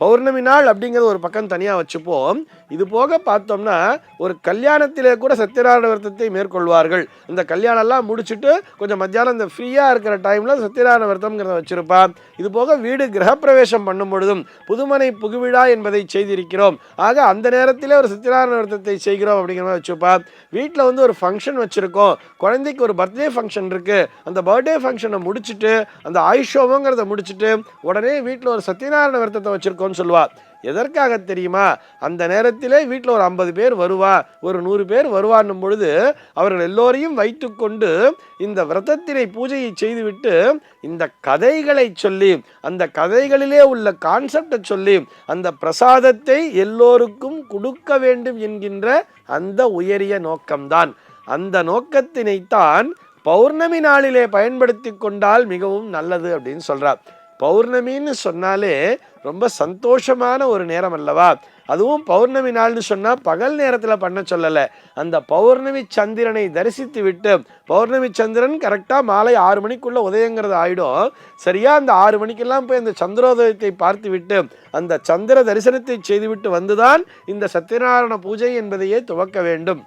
பௌர்ணமி நாள் அப்படிங்கிறது ஒரு பக்கம் தனியாக வச்சுப்போம். இது போக பார்த்தோம்னா ஒரு கல்யாணத்திலே கூட சத்யநாராயண விரதத்தை மேற்கொள்வார்கள். இந்த கல்யாணம்லாம் முடிச்சுட்டு கொஞ்சம் மத்தியானம் இந்த ஃப்ரீயாக இருக்கிற டைமில் சத்யநாராயண விரதம்ங்கிறத வச்சுருப்பான். இது போக வீடு கிரகப்பிரவேசம் பண்ணும் பொழுதும் புதுமனை புகுவிழா என்பதை செய்திருக்கிறோம். ஆக அந்த நேரத்திலே ஒரு சத்யநாராயண விரதத்தை செய்கிறோம் அப்படிங்கிற மாதிரி வச்சுப்பான். வீட்டில் வந்து ஒரு ஃபங்க்ஷன் வச்சுருக்கோம். குழந்தைக்கு ஒரு பர்த்டே ஃபங்க்ஷன் இருக்குது அந்த பர்த்டே ஃபங்க்ஷனை முடிச்சுட்டு அந்த ஆயுஷோமங்கிறத முடிச்சுட்டு உடனே வீட்டில் ஒரு சத்யநாராயண விரதத்தை வச்சுருக்கோம்னு சொல்லுவா. எதற்காக தெரியுமா? அந்த நேரத்திலே வீட்டில் ஒரு ஐம்பது பேர் வருவா. ஒரு நூறு பேர் வருவான்னும் பொழுது அவர்கள் எல்லோரையும் வைத்துக்கொண்டு இந்த விரதத்தினை பூஜையை செய்துவிட்டு இந்த கதைகளை சொல்லி அந்த கதைகளிலே உள்ள கான்செப்டை சொல்லி அந்த பிரசாதத்தை எல்லோருக்கும் கொடுக்க வேண்டும் என்கின்ற அந்த உயரிய நோக்கம்தான். அந்த நோக்கத்தினைத்தான் பௌர்ணமி நாளிலே பயன்படுத்தி கொண்டால் மிகவும் நல்லது அப்படின்னு சொல்கிறார் பௌர்ணமின்னு சொன்னாலே ரொம்ப சந்தோஷமான ஒரு நேரம் அல்லவா? அதுவும் பௌர்ணமி நாள்னு சொன்னால் பகல் நேரத்தில் பண்ண சொல்லலை. அந்த பௌர்ணமி சந்திரனை தரிசித்து விட்டு பௌர்ணமி சந்திரன் கரெக்டாக மாலை ஆறு மணிக்குள்ளே உதயங்கிறது ஆகிடும் சரியாக அந்த ஆறு மணிக்கெல்லாம் போய் அந்த சந்திரோதயத்தை பார்த்து விட்டு அந்த சந்திர தரிசனத்தை செய்துவிட்டு வந்துதான் இந்த சத்யநாராயண பூஜை என்பதையே துவக்க வேண்டும்.